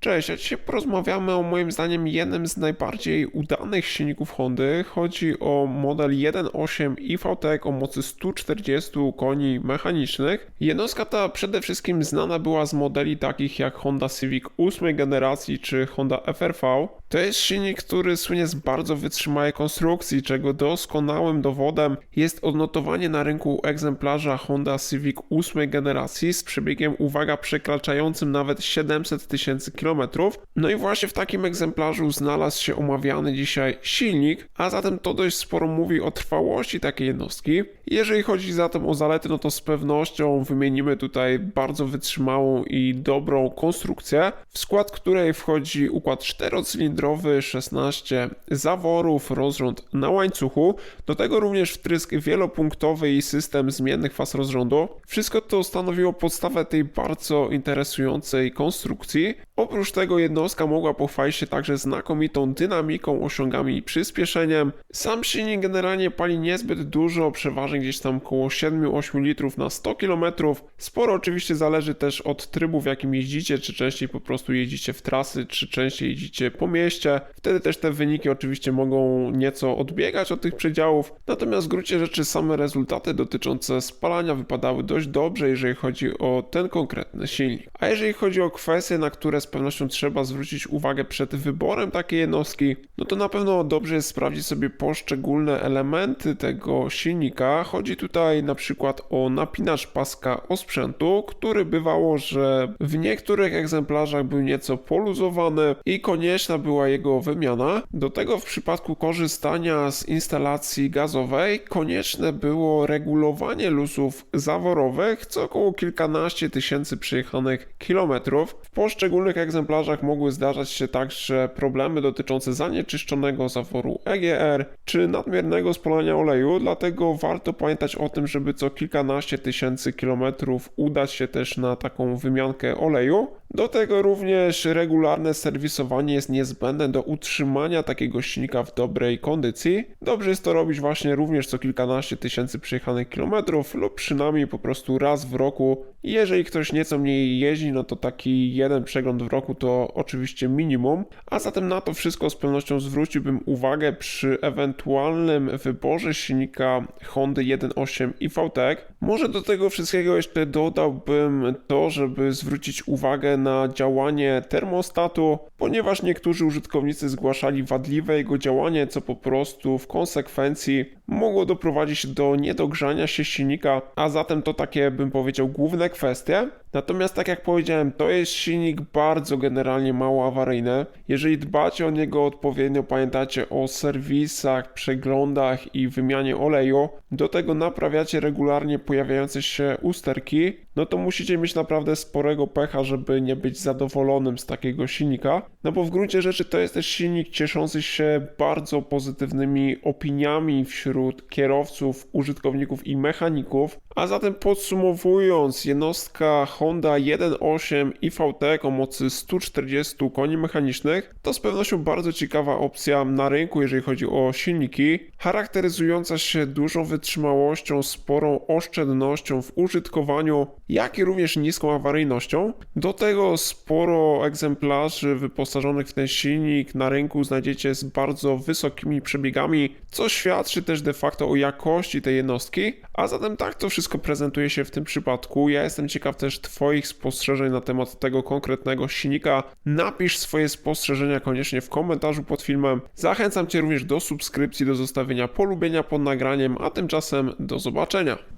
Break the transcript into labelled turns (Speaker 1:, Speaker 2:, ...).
Speaker 1: Cześć, a dzisiaj porozmawiamy o moim zdaniem jednym z najbardziej udanych silników Hondy. Chodzi o model 1.8 IVTEC o mocy 140 koni mechanicznych. Jednostka ta przede wszystkim znana była z modeli takich jak Honda Civic 8 generacji czy Honda FRV. To jest silnik, który słynie z bardzo wytrzymałej konstrukcji, czego doskonałym dowodem jest odnotowanie na rynku egzemplarza Honda Civic 8 generacji z przebiegiem, uwaga, przekraczającym nawet 700 tysięcy km. No i właśnie w takim egzemplarzu znalazł się omawiany dzisiaj silnik, a zatem to dość sporo mówi o trwałości takiej jednostki. Jeżeli chodzi zatem o zalety, no to z pewnością wymienimy tutaj bardzo wytrzymałą i dobrą konstrukcję, w skład której wchodzi układ czterocylindrowy, 16 zaworów, rozrząd na łańcuchu, do tego również wtrysk wielopunktowy i system zmiennych faz rozrządu. Wszystko to stanowiło podstawę tej bardzo interesującej konstrukcji. Oprócz tego jednostka mogła pochwalić się także znakomitą dynamiką, osiągami i przyspieszeniem. Sam silnik generalnie pali niezbyt dużo, przeważnie gdzieś tam około 7-8 litrów na 100 km. Sporo oczywiście zależy też od trybu, w jakim jeździcie, czy częściej po prostu jeździcie w trasy, czy częściej jeździcie po mieście. Wtedy też te wyniki oczywiście mogą nieco odbiegać od tych przedziałów. Natomiast w gruncie rzeczy same rezultaty dotyczące spalania wypadały dość dobrze, jeżeli chodzi o ten konkretny silnik. A jeżeli chodzi o kwestie, na które z pewnością trzeba zwrócić uwagę przed wyborem takiej jednostki, no to na pewno dobrze jest sprawdzić sobie poszczególne elementy tego silnika. Chodzi tutaj na przykład o napinacz paska osprzętu, który bywało, że w niektórych egzemplarzach był nieco poluzowany i konieczna była jego wymiana. Do tego w przypadku korzystania z instalacji gazowej konieczne było regulowanie luzów zaworowych co około kilkanaście tysięcy przejechanych kilometrów. W poszczególnych egzemplarzach mogły zdarzać się także problemy dotyczące zanieczyszczonego zaworu EGR czy nadmiernego spalania oleju, dlatego warto pamiętać o tym, żeby co kilkanaście tysięcy kilometrów udać się też na taką wymiankę oleju. Do tego również regularne serwisowanie jest niezbędne do utrzymania takiego silnika w dobrej kondycji. Dobrze jest to robić właśnie również co kilkanaście tysięcy przejechanych kilometrów lub przynajmniej po prostu raz w roku. Jeżeli ktoś nieco mniej jeździ, no to taki jeden przegląd w roku to oczywiście minimum. A zatem na to wszystko z pewnością zwróciłbym uwagę przy ewentualnym wyborze silnika Hondy 1.8 i VTEC. Może do tego wszystkiego jeszcze dodałbym to, żeby zwrócić uwagę na działanie termostatu, ponieważ niektórzy użytkownicy zgłaszali wadliwe jego działanie, co po prostu w konsekwencji mogło doprowadzić do niedogrzania się silnika, a zatem to takie bym powiedział główne kwestie. Natomiast tak jak powiedziałem, to jest silnik bardzo generalnie mało awaryjny. Jeżeli dbacie o niego odpowiednio, pamiętacie o serwisach, przeglądach i wymianie oleju, do tego naprawiacie regularnie pojawiające się usterki, no to musicie mieć naprawdę sporego pecha, żeby nie być zadowolonym z takiego silnika. No bo w gruncie rzeczy to jest też silnik cieszący się bardzo pozytywnymi opiniami wśród kierowców, użytkowników i mechaników. A zatem podsumowując, jednostka Honda 1.8 IVTEC o mocy 140 koni mechanicznych to z pewnością bardzo ciekawa opcja na rynku, jeżeli chodzi o silniki, charakteryzująca się dużą wytrzymałością, sporą oszczędnością w użytkowaniu, jak i również niską awaryjnością. Do tego sporo egzemplarzy wyposażonych w ten silnik na rynku znajdziecie z bardzo wysokimi przebiegami, co świadczy też de facto o jakości tej jednostki. A zatem tak to wszystko prezentuje się w tym przypadku. Ja jestem ciekaw też Twoich spostrzeżeń na temat tego konkretnego silnika. Napisz swoje spostrzeżenia koniecznie w komentarzu pod filmem. Zachęcam Cię również do subskrypcji, do zostawienia polubienia pod nagraniem, a tymczasem do zobaczenia.